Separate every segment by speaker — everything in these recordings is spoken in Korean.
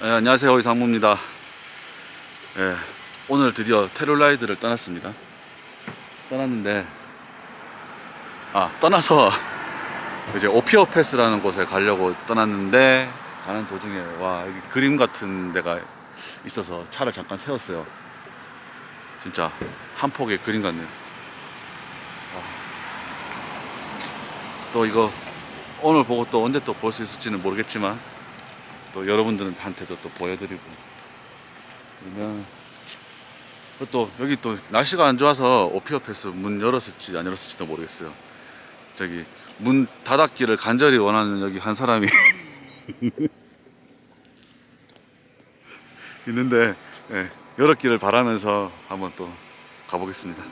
Speaker 1: 네, 안녕하세요 이상무입니다. 예, 오늘 드디어 테롤라이드를 떠났습니다. 떠났는데 아 떠나서 이제 오피어 패스라는 곳에 가려고 떠났는데 가는 도중에 와 여기 그림 같은 데가 있어서 차를 잠깐 세웠어요. 진짜 한 폭의 그림 같네요. 와. 또 이거 오늘 보고 또 언제 또 볼 수 있을지는 모르겠지만 또 여러분들한테도 또 보여드리고 그러면 또 여기 또 날씨가 안 좋아서 오피어 패스 문 열었을지 안 열었을지도 모르겠어요. 저기 문 닫았기를 간절히 원하는 여기 한 사람이 있는데 예, 열었기를 바라면서 한번 또 가보겠습니다.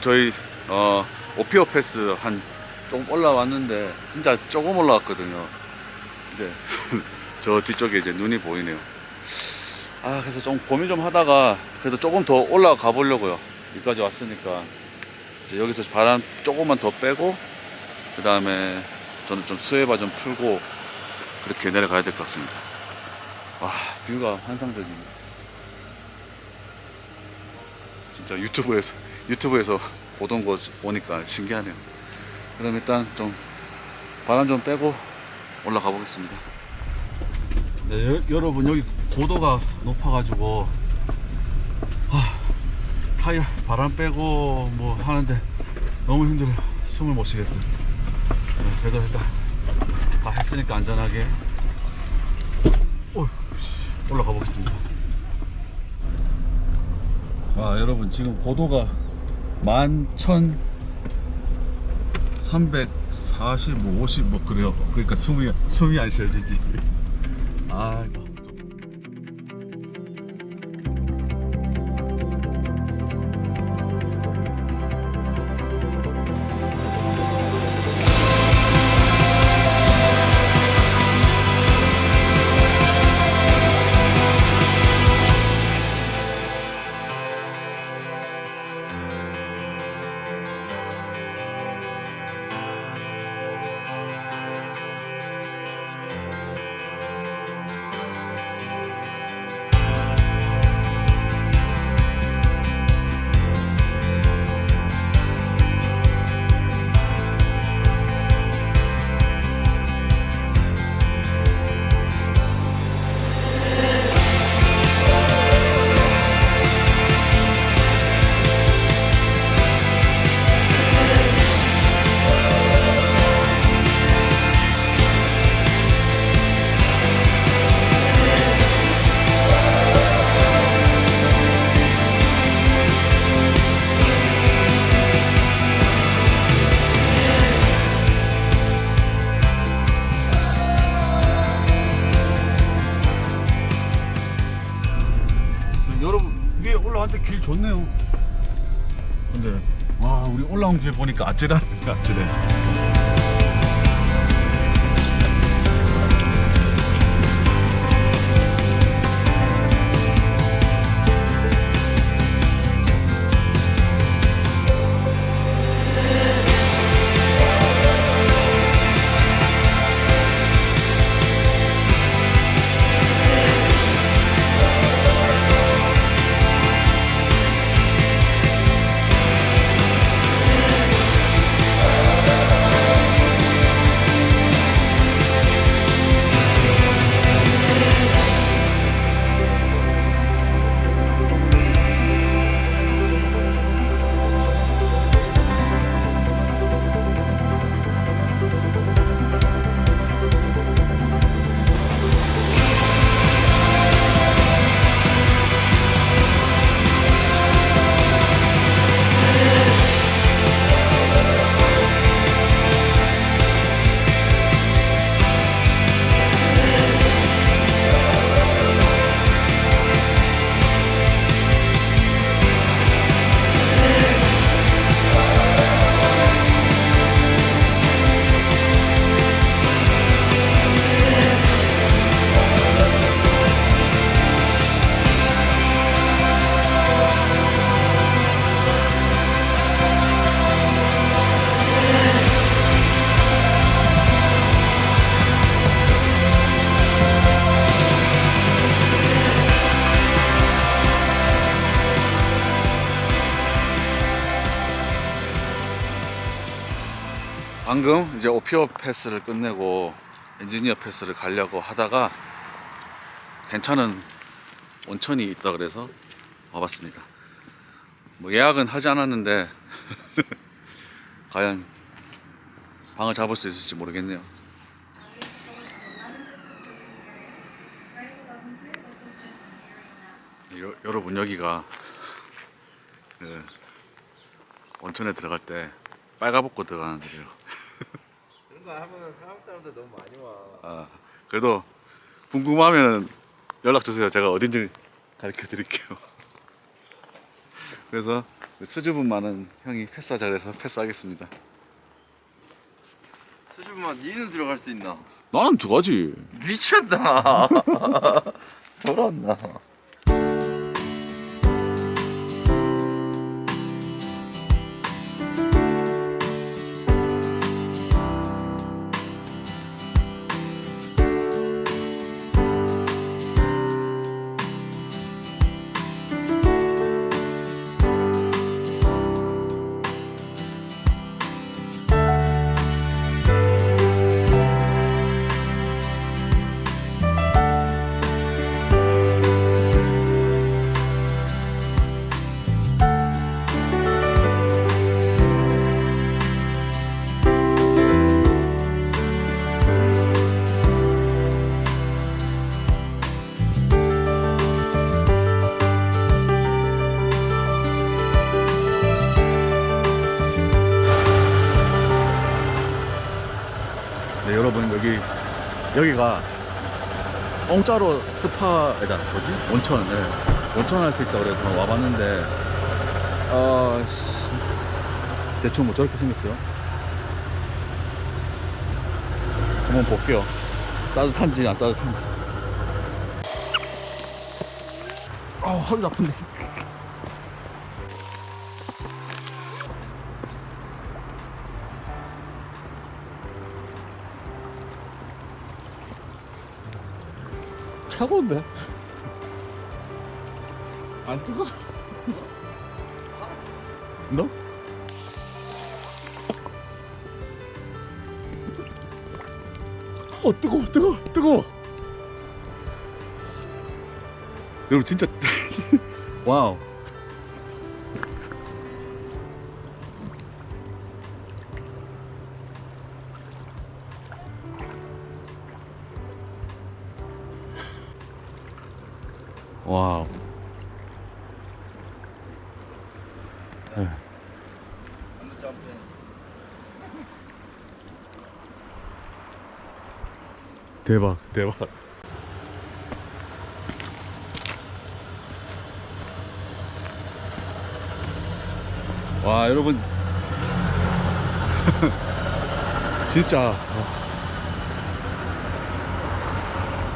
Speaker 1: 저희 어, 오피어 패스 한 조금 올라왔는데 진짜 조금 올라왔거든요. 이제 저 뒤쪽에 이제 눈이 보이네요. 아 그래서 좀 고민 좀 하다가 그래서 조금 더 올라가 보려고요. 여기까지 왔으니까 이제 여기서 바람 조금만 더 빼고 그 다음에 저는 좀 수해바 좀 풀고 그렇게 내려가야 될 것 같습니다. 와 뷰가 환상적입니다. 진짜 유튜브에서 유튜브에서 보던 거 보니까 신기하네요. 그럼 일단 좀 바람 좀 빼고 올라가 보겠습니다. 네, 여, 여러분 여기 고도가 높아가지고 아, 타이어 바람 빼고 뭐 하는데 너무 힘들어요. 숨을 못 쉬겠어요. 네, 그래도 일단 다 했으니까 안전하게 오, 올라가 보겠습니다. 와 여러분 지금 고도가 11,340, 뭐 50, 뭐 그래요. 그러니까 숨이 숨이 안 쉬어지지. 아이고. 좋네요. 근데 와 우리 올라온 길 보니까 아찔하네 아찔해. 방금 이제 오피어 패스를 끝내고 엔지니어 패스를 가려고 하다가 괜찮은 온천이 있다 그래서 와봤습니다. 뭐 예약은 하지 않았는데 과연 방을 잡을 수 있을지 모르겠네요. 여, 여러분 여기가 그 온천에 들어갈 때 빨가벗고 들어가는 데요.
Speaker 2: 그런 거 하면 한국 사람들 너무 많이 와.
Speaker 1: 아, 그래도 궁금하면 연락 주세요. 제가 어딘지 가르쳐 드릴게요. 그래서 수줍음 많은 형이 패스하자 그래서 패스하겠습니다.
Speaker 2: 수줍만 니는 들어갈 수 있나?
Speaker 1: 나는 들어가지.
Speaker 2: 미쳤나? 돌았나?
Speaker 1: 여기가 공짜로 스파 에다 뭐지? 온천 예. 온천 할 수 있다 그래서 와봤는데 어 씨, 대충 뭐 저렇게 생겼어요. 한번 볼게요. 따뜻한지 안 따뜻한지. 아 허리 아픈데 차가운데 안 뜨거? 너? 어 뜨거 뜨거 뜨거 여러분 진짜 와우 와우. 에. 대박 대박. 와 여러분. 진짜. 와.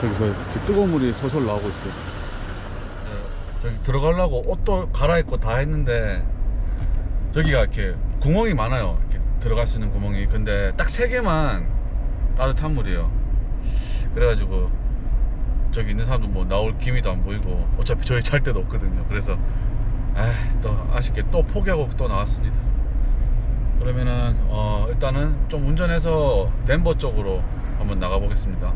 Speaker 1: 저기서 이렇게 뜨거운 물이 솔솔 나오고 있어요 여기 들어가려고 옷도 갈아입고 다 했는데 저기가 이렇게 구멍이 많아요. 이렇게 들어갈 수 있는 구멍이. 근데 딱 세 개만 따뜻한 물이에요. 그래가지고 저기 있는 사람도 뭐 나올 기미도 안 보이고 어차피 저희 잘 데도 없거든요. 그래서 아또 아쉽게 또 포기하고 또 나왔습니다. 그러면은 어 일단은 좀 운전해서 덴버 쪽으로 한번 나가 보겠습니다